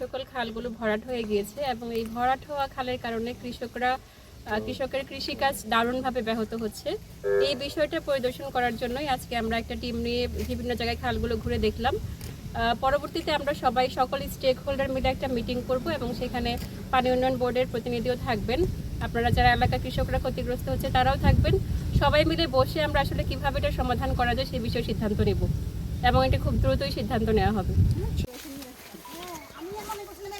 সকল খালগুলো ভরাট হয়ে গিয়েছে এবং এই ভরাট হওয়া খালের কারণে কৃষকরা কৃষকের কৃষিকাজ দারুণভাবে ব্যাহত হচ্ছে। এই বিষয়টা পরিদর্শন করার জন্যই আজকে আমরা একটা টিম নিয়ে বিভিন্ন জায়গায় খালগুলো ঘুরে দেখলাম। পরবর্তীতে আমরা সবাই, সকল স্টেক হোল্ডার মিলে একটা মিটিং করব এবং সেখানে পানি উন্নয়ন বোর্ডের প্রতিনিধিও থাকবেন। আপনারা যারা এলাকা কৃষকরা ক্ষতিগ্রস্ত হচ্ছে তারাও থাকবেন। সবাই মিলে বসে আমরা আসলে কীভাবে এটা সমাধান করা যায় সেই বিষয়ে সিদ্ধান্ত নেব এবং এটা খুব দ্রুতই সিদ্ধান্ত নেওয়া হবে হ্যাঁ, আমি মনে করছিলাম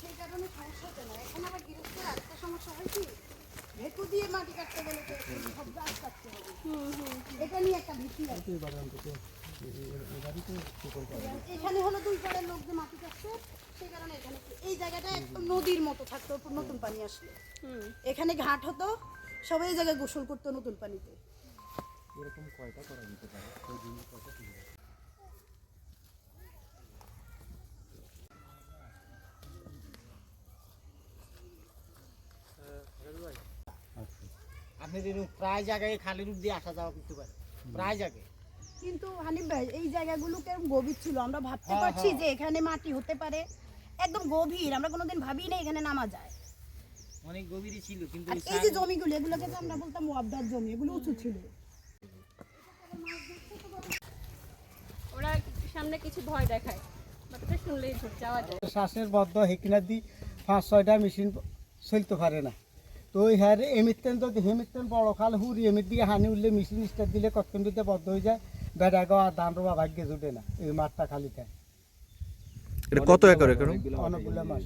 সেই কারণে সমস্যা হচ্ছে না। এখন আবার গৃহস্থের আরেকটা সমস্যা হয় কি? ভেকু দিয়ে মাটি কাটতে গেলে তো সব গাছ কাটতে হবে। এটা নিয়ে একটা ভীতি আছে। এখানে হলো দুই পাড়ের লোক যে মাটি কাটছে সেই কারণে এখানে এই জায়গাটা একদম নদীর মতো থাকতো নতুন পানি আসলে। এখানে ঘাট হতো সবাই এই জায়গায় গোসল করতো নতুন পানিতে। আপনি প্রায় জায়গায় খালি রূপ দিয়ে আসা যাওয়া করতে পারেন প্রায় জায়গায়। কিন্তু হানিফ ভাই এই জায়গাগুলো কেমন গভীর ছিল? আমরা ভাবতে হ্যাঁ, পারছি হ্যাঁ। যে এখানে মাটি হতে পারে। একদম গভীর আমরা কোনোদিন ভাবি না এখানে নামা যায়। অনেক গভীরই ছিল কিন্তু এই যে জমিগুলো এগুলোকে তো আমরা বলতাম ওয়াবদার জমি এগুলো উঁচু ছিল। ওরা সামনে কিছু ভয় দেখায়। ব্যাপারটা শুনলেই যাওয়া যায়। শ্বাসের বদ্ধ হেকিনা দি পাঁচ ছয়টা মেশিন চলতে পারে না। তো হ্যাঁ এমিতেন যদি হেমিতেন বড় খাল হুড়ি এমির দিয়ে হানি উঠলে মেশিন স্টার্ট দিলে কতক্ষণ দিতে বদ্ধ হয়ে যায়? বেড়া গাওয়া ধান রোবা ভাগ্যে জুটে না এই মাঠটা খালি এটা কত একর একর অনেকগুলো মাস